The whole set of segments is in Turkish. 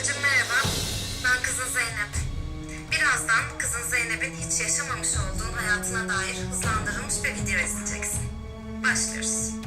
Babacığım merhaba. Ben kızın Zeynep. Birazdan kızın Zeynep'in hiç yaşamamış olduğun hayatına dair hızlandırılmış bir video izleyeceksin. Başlıyoruz.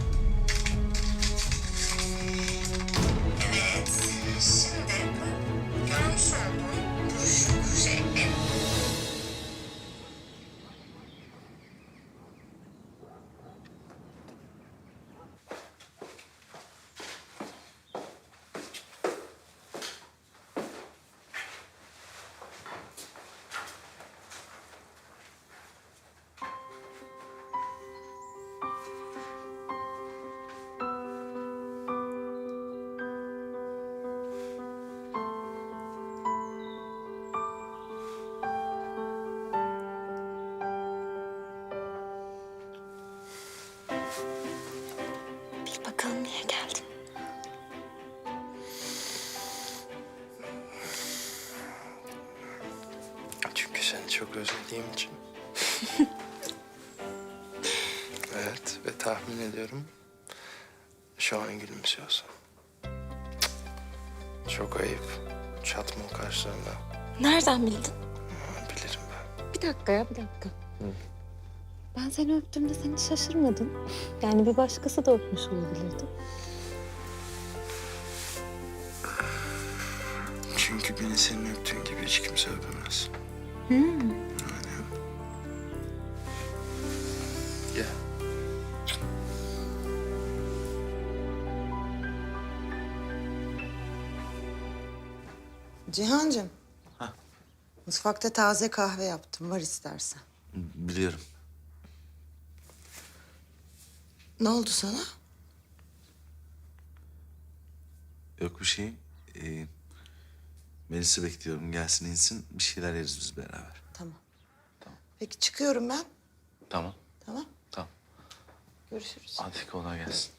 Seni çok özlediğim için. evet ve tahmin ediyorum şu an gülümsüyorsun. Çok ayıp. Çatma karşılarında. Nereden bildin? Ha, Bilirim ben. Bir dakika ya bir dakika. Ben seni öptüğümde sen hiç şaşırmadın. Yani bir başkası da öpmüş olabilirdi. Çünkü beni senin öptüğün gibi hiç kimse öpemez. Hmm. Gel. Cihancığım. Mutfakta taze kahve yaptım. Var istersen. Biliyorum. Ne oldu sana? Yok bir şey. Ee, Melis'i bekliyorum. Gelsin insin. Bir şeyler yeriz biz beraber. Tamam. Peki çıkıyorum ben. Tamam. Tamam. Tamam. Görüşürüz. Hadi kolay gelsin.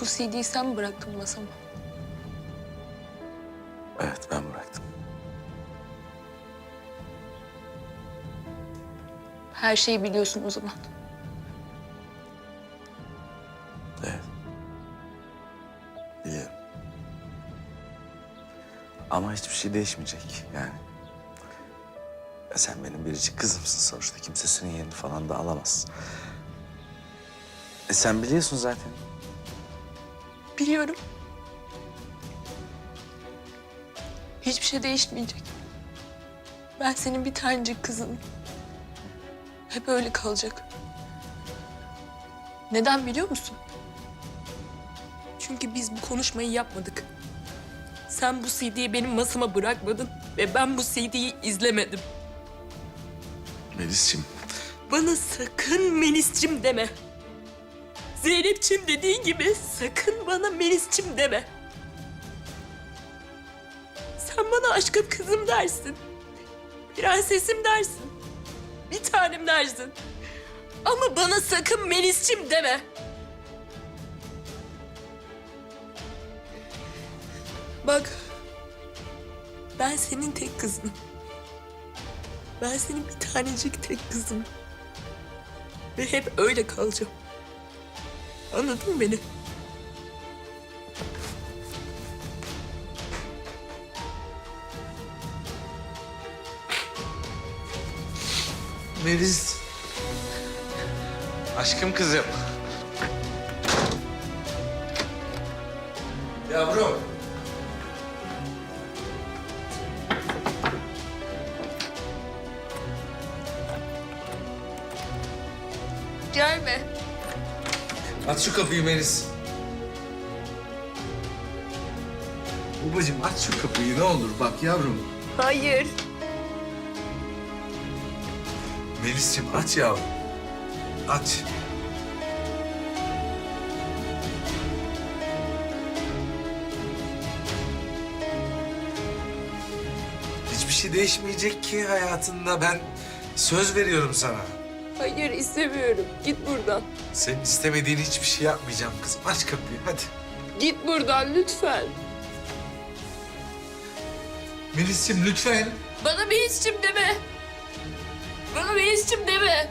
Bu CD'yi sen mi bıraktın masama? Evet ben bıraktım. Her şeyi biliyorsun o zaman. Evet. Biliyorum. Ama hiçbir şey değişmeyecek yani. Ya sen benim biricik kızımsın sonuçta. Kimse senin yerini falan da alamaz. E sen biliyorsun zaten. Biliyorum. Hiçbir şey değişmeyecek. Ben senin bir tanecik kızınım. Hep öyle kalacak. Neden biliyor musun? Çünkü biz bu konuşmayı yapmadık. Sen bu CD'yi benim masama bırakmadın ve ben bu CD'yi izlemedim. Melis'ciğim. Bana sakın Melis'cim deme. Zeynep'çim dediğin gibi sakın bana Melis'çim deme. Sen bana aşkım kızım dersin. Prensesim dersin. Bir tanem dersin. Ama bana sakın Melis'çim deme. Bak. Ben senin tek kızınım. Ben senin bir tanecik tek kızım. Ve hep öyle kalacağım. Anladın mı beni? Melis. Aşkım kızım. Yavrum. Aç şu kapıyı Melis. Babacığım aç şu kapıyı ne olur bak yavrum. Hayır. Melis'ciğim aç yavrum. Aç. Hiçbir şey değişmeyecek ki hayatında. Ben söz veriyorum sana. Hayır istemiyorum. Git buradan. Senin istemediğin hiçbir şey yapmayacağım kızım. Aç kapıyı hadi. Git buradan lütfen. Melis'ciğim lütfen. Bana Melis'cim deme. Bana Melis'cim deme.